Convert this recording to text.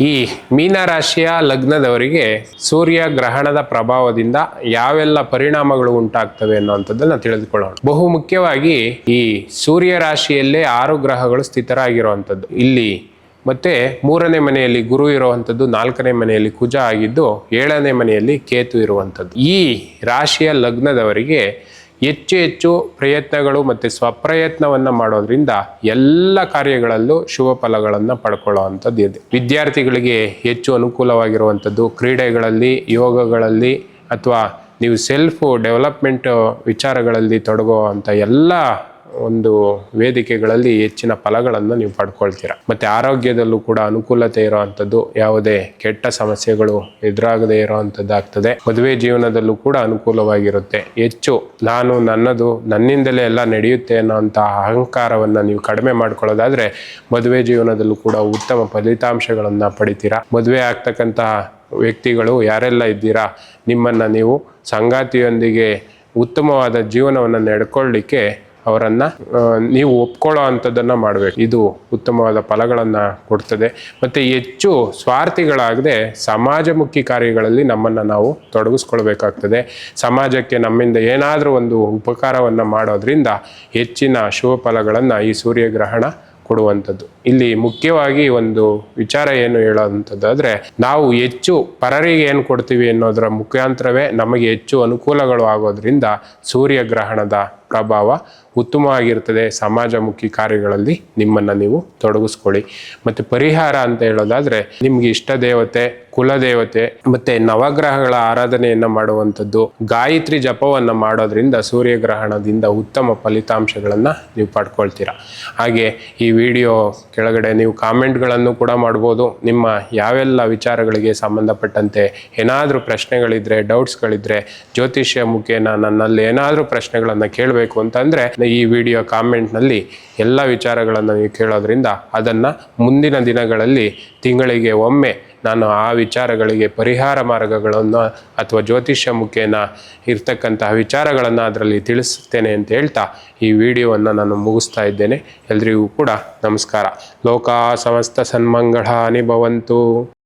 ಈ ಮೀನರಾಶಿಯ ಲಗ್ನದವರಿಗೆ ಸೂರ್ಯ ಗ್ರಹಣದ ಪ್ರಭಾವದಿಂದ ಯಾವೆಲ್ಲ ಪರಿಣಾಮಗಳು ಉಂಟಾಗ್ತವೆ ಅನ್ನುವಂಥದ್ದನ್ನ ತಿಳಿದುಕೊಳ್ಳೋಣ. ಬಹು ಮುಖ್ಯವಾಗಿ ಈ ಸೂರ್ಯ ರಾಶಿಯಲ್ಲೇ ಆರು ಗ್ರಹಗಳು ಸ್ಥಿತರಾಗಿರುವಂಥದ್ದು. ಇಲ್ಲಿ ಮತ್ತೆ ಮೂರನೇ ಮನೆಯಲ್ಲಿ ಗುರು ಇರುವಂಥದ್ದು, ನಾಲ್ಕನೇ ಮನೆಯಲ್ಲಿ ಕುಜ ಆಗಿದ್ದು, ಏಳನೇ ಮನೆಯಲ್ಲಿ ಕೇತು ಇರುವಂಥದ್ದು. ಈ ರಾಶಿಯ ಲಗ್ನದವರಿಗೆ ಹೆಚ್ಚು ಹೆಚ್ಚು ಪ್ರಯತ್ನಗಳು ಮತ್ತು ಸ್ವಪ್ರಯತ್ನವನ್ನು ಮಾಡೋದ್ರಿಂದ ಎಲ್ಲ ಕಾರ್ಯಗಳಲ್ಲೂ ಶುಭ ಫಲಗಳನ್ನು ಪಡ್ಕೊಳ್ಳೋವಂಥದ್ದು ಇದೆ. ವಿದ್ಯಾರ್ಥಿಗಳಿಗೆ ಹೆಚ್ಚು ಅನುಕೂಲವಾಗಿರುವಂಥದ್ದು ಕ್ರೀಡೆಗಳಲ್ಲಿ, ಯೋಗಗಳಲ್ಲಿ ಅಥವಾ ನೀವು ಸೆಲ್ಫು ಡೆವಲಪ್ಮೆಂಟ್ ವಿಚಾರಗಳಲ್ಲಿ ತೊಡಗುವಂಥ ಎಲ್ಲ ಒಂದು ವೇದಿಕೆಗಳಲ್ಲಿ ಹೆಚ್ಚಿನ ಫಲಗಳನ್ನು ನೀವು ಪಡ್ಕೊಳ್ತೀರಾ. ಮತ್ತೆ ಆರೋಗ್ಯದಲ್ಲೂ ಕೂಡ ಅನುಕೂಲತೆ ಇರುವಂಥದ್ದು ಯಾವುದೇ ಕೆಟ್ಟ ಸಮಸ್ಯೆಗಳು ಎದುರಾಗದೇ ಇರೋವಂಥದ್ದಾಗ್ತದೆ. ಮದುವೆ ಜೀವನದಲ್ಲೂ ಕೂಡ ಅನುಕೂಲವಾಗಿರುತ್ತೆ. ಹೆಚ್ಚು ನಾನು ನನ್ನದು ನನ್ನಿಂದಲೇ ಎಲ್ಲ ನಡೆಯುತ್ತೆ ಅನ್ನೋಂಥ ಅಹಂಕಾರವನ್ನು ನೀವು ಕಡಿಮೆ ಮಾಡ್ಕೊಳ್ಳೋದಾದರೆ ಮದುವೆ ಜೀವನದಲ್ಲೂ ಕೂಡ ಉತ್ತಮ ಫಲಿತಾಂಶಗಳನ್ನು ಪಡಿತೀರಾ. ಮದುವೆ ಆಗ್ತಕ್ಕಂತಹ ವ್ಯಕ್ತಿಗಳು ಯಾರೆಲ್ಲ ಇದ್ದೀರಾ, ನಿಮ್ಮನ್ನು ನೀವು ಸಂಗಾತಿಯೊಂದಿಗೆ ಉತ್ತಮವಾದ ಜೀವನವನ್ನು ನಡ್ಕೊಳ್ಳಿಕ್ಕೆ ಅವರನ್ನು ನೀವು ಒಪ್ಕೊಳ್ಳೋ ಅಂಥದ್ದನ್ನು ಮಾಡಬೇಕು. ಇದು ಉತ್ತಮವಾದ ಫಲಗಳನ್ನು ಕೊಡ್ತದೆ. ಮತ್ತು ಹೆಚ್ಚು ಸ್ವಾರ್ಥಿಗಳಾಗದೆ ಸಮಾಜಮುಖಿ ಕಾರ್ಯಗಳಲ್ಲಿ ನಮ್ಮನ್ನು ನಾವು ತೊಡಗಿಸ್ಕೊಳ್ಬೇಕಾಗ್ತದೆ. ಸಮಾಜಕ್ಕೆ ನಮ್ಮಿಂದ ಏನಾದರೂ ಒಂದು ಉಪಕಾರವನ್ನು ಮಾಡೋದ್ರಿಂದ ಹೆಚ್ಚಿನ ಶುಭ ಫಲಗಳನ್ನು ಈ ಸೂರ್ಯಗ್ರಹಣ ಕೊಡುವಂಥದ್ದು. ಇಲ್ಲಿ ಮುಖ್ಯವಾಗಿ ಒಂದು ವಿಚಾರ ಏನು ಹೇಳೋವಂಥದ್ದಾದರೆ, ನಾವು ಹೆಚ್ಚು ಪರರಿಗೆ ಏನು ಕೊಡ್ತೀವಿ ಅನ್ನೋದರ ಮುಖಾಂತರವೇ ನಮಗೆ ಹೆಚ್ಚು ಅನುಕೂಲಗಳು ಆಗೋದ್ರಿಂದ ಸೂರ್ಯಗ್ರಹಣದ ಪ್ರಭಾವ ಉತ್ತಮವಾಗಿರ್ತದೆ ಸಮಾಜಮುಖಿ ಕಾರ್ಯಗಳಲ್ಲಿ ನಿಮ್ಮನ್ನು ನೀವು ತೊಡಗಿಸ್ಕೊಳ್ಳಿ. ಮತ್ತು ಪರಿಹಾರ ಅಂತ ಹೇಳೋದಾದ್ರೆ ನಿಮಗೆ ಇಷ್ಟ ದೇವತೆ ಕುಲದೇವತೆ ಮತ್ತೆ ನವಗ್ರಹಗಳ ಆರಾಧನೆಯನ್ನು ಮಾಡುವಂಥದ್ದು, ಗಾಯತ್ರಿ ಜಪವನ್ನು ಮಾಡೋದ್ರಿಂದ ಸೂರ್ಯಗ್ರಹಣದಿಂದ ಉತ್ತಮ ಫಲಿತಾಂಶಗಳನ್ನು ನೀವು ಪಡ್ಕೊಳ್ತೀರ. ಹಾಗೆ ಈ ವಿಡಿಯೋ ಕೆಳಗಡೆ ನೀವು ಕಾಮೆಂಟ್ಗಳನ್ನು ಕೂಡ ಮಾಡ್ಬೋದು. ನಿಮ್ಮ ಯಾವೆಲ್ಲ ವಿಚಾರಗಳಿಗೆ ಸಂಬಂಧಪಟ್ಟಂತೆ ಏನಾದರೂ ಪ್ರಶ್ನೆಗಳಿದ್ದರೆ ಡೌಟ್ಸ್ಗಳಿದ್ದರೆ ಜ್ಯೋತಿಷ್ಯ ಮುಖೇನ ನನ್ನಲ್ಲಿ ಏನಾದರೂ ಪ್ರಶ್ನೆಗಳನ್ನು ಕೇಳಬೇಕು. ಅಂತಂದರೆ ಈ ವಿಡಿಯೋ ಕಾಮೆಂಟ್ನಲ್ಲಿ ಎಲ್ಲ ವಿಚಾರಗಳನ್ನು ನೀವು ಕೇಳೋದ್ರಿಂದ ಅದನ್ನು ಮುಂದಿನ ದಿನಗಳಲ್ಲಿ ತಿಂಗಳಿಗೆ ಒಮ್ಮೆ ನಾನು ಆ ವಿಚಾರಗಳಿಗೆ ಪರಿಹಾರ ಮಾರ್ಗಗಳನ್ನು ಅಥವಾ ಜ್ಯೋತಿಷ್ಯ ಮುಖೇನ ಇರ್ತಕ್ಕಂತಹ ವಿಚಾರಗಳನ್ನು ಅದರಲ್ಲಿ ತಿಳಿಸುತ್ತೇನೆ ಅಂತ ಹೇಳ್ತಾ ಈ ವಿಡಿಯೋವನ್ನು ನಾನು ಮುಗಿಸ್ತಾ ಇದ್ದೇನೆ. ಎಲ್ರಿಗೂ ಕೂಡ ನಮಸ್ಕಾರ. ಲೋಕ ಸಮಸ್ತ ಸನ್ಮಂಗಳ ಭವಂತು.